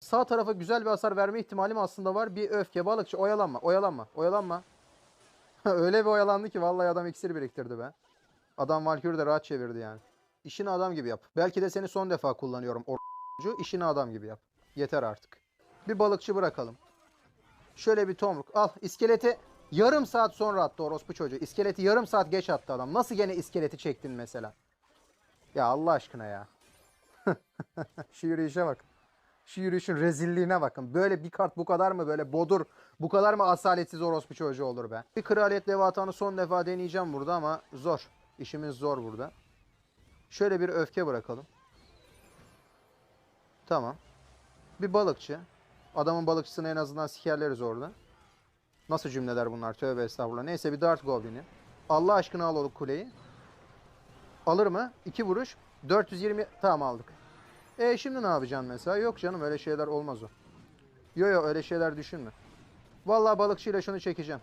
Sağ tarafa güzel bir hasar verme ihtimalim aslında var. Bir öfke balıkçı oyalanma oyalanma oyalanma. Öyle bir oyalandı ki vallahi adam iksir biriktirdi be. Adam Valkyrie de rahat çevirdi yani. İşini adam gibi yap. Belki de seni son defa kullanıyorum. Orcu işini adam gibi yap. Yeter artık. Bir balıkçı bırakalım. Şöyle bir tomruk. Al iskeleti yarım saat sonra attı orospu çocuğu. İskeleti yarım saat geç attı adam. Nasıl gene iskeleti çektin mesela? Ya Allah aşkına ya. Şu yürüyüşe bak. Şu yürüyüşün rezilliğine bakın. Böyle bir kart bu kadar mı böyle bodur, bu kadar mı asaletsiz orospu çocuğu olur be? Bir kraliyet levatanı son defa deneyeceğim burada ama zor. İşimiz zor burada. Şöyle bir öfke bırakalım. Tamam. Bir balıkçı. Adamın balıkçısını en azından sikerleriz orada. Nasıl cümleler bunlar? Tövbe estağfurullah. Neyse bir Dart Goblin'i. Allah aşkına al o kuleyi. Alır mı? İki vuruş. 420 tamam aldık. E şimdi ne yapacaksın mesela? Yok canım öyle şeyler olmaz o. Yo yo öyle şeyler düşünme. Vallahi balıkçıyla şunu çekeceğim.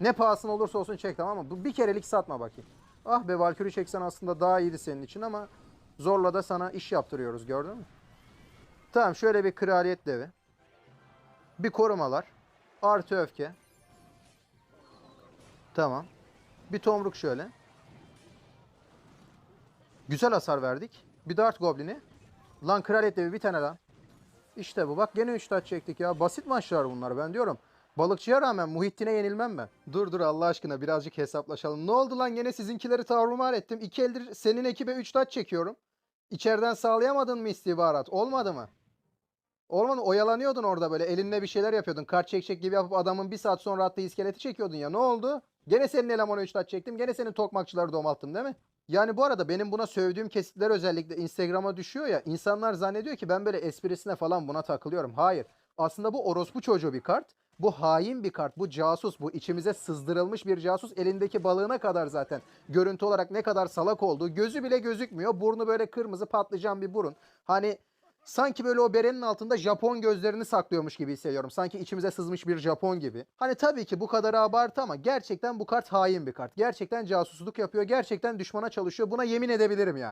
Ne pahasına olursa olsun çek tamam mı? Bu bir kerelik satma bakayım. Ah be Valkyrie çeksen aslında daha iyiydi senin için ama zorla da sana iş yaptırıyoruz gördün mü? Tamam şöyle bir kraliyet devi. Bir korumalar. Artı öfke. Tamam. Bir tomruk şöyle. Güzel hasar verdik. Bir dart goblini. Lan kraliyet devi bir tane lan. İşte bu. Bak gene 3 taç çektik ya. Basit maçlar bunlar ben diyorum. Balıkçıya rağmen Muhittin'e yenilmem ben. Dur dur Allah aşkına birazcık hesaplaşalım. Ne oldu lan gene sizinkileri tavrımar ettim. İki eldir senin ekibe 3 taç çekiyorum. İçeriden sağlayamadın mı istihbarat? Olmadı mı? Olmadı oyalanıyordun orada böyle elinle bir şeyler yapıyordun. Kart çekecek gibi yapıp adamın bir saat sonra attığı iskeleti çekiyordun ya. Ne oldu? Gene senin elemana 3 taç çektim. Gene senin tokmakçıları domalttım değil mi? Yani bu arada benim buna sövdüğüm kesitler özellikle Instagram'a düşüyor ya. insanlar zannediyor ki ben böyle esprisine falan buna takılıyorum. Hayır. Aslında bu orospu çocuğu bir kart. Bu hain bir kart. Bu casus. Bu içimize sızdırılmış bir casus. Elindeki balığına kadar zaten görüntü olarak ne kadar salak olduğu. Gözü bile gözükmüyor. Burnu böyle kırmızı patlıcan bir burun. Hani Sanki böyle o berenin altında Japon gözlerini saklıyormuş gibi hissediyorum. Sanki içimize sızmış bir Japon gibi. Hani tabii ki bu kadar abartı ama gerçekten bu kart hain bir kart. Gerçekten casusluk yapıyor. Gerçekten düşmana çalışıyor. Buna yemin edebilirim ya.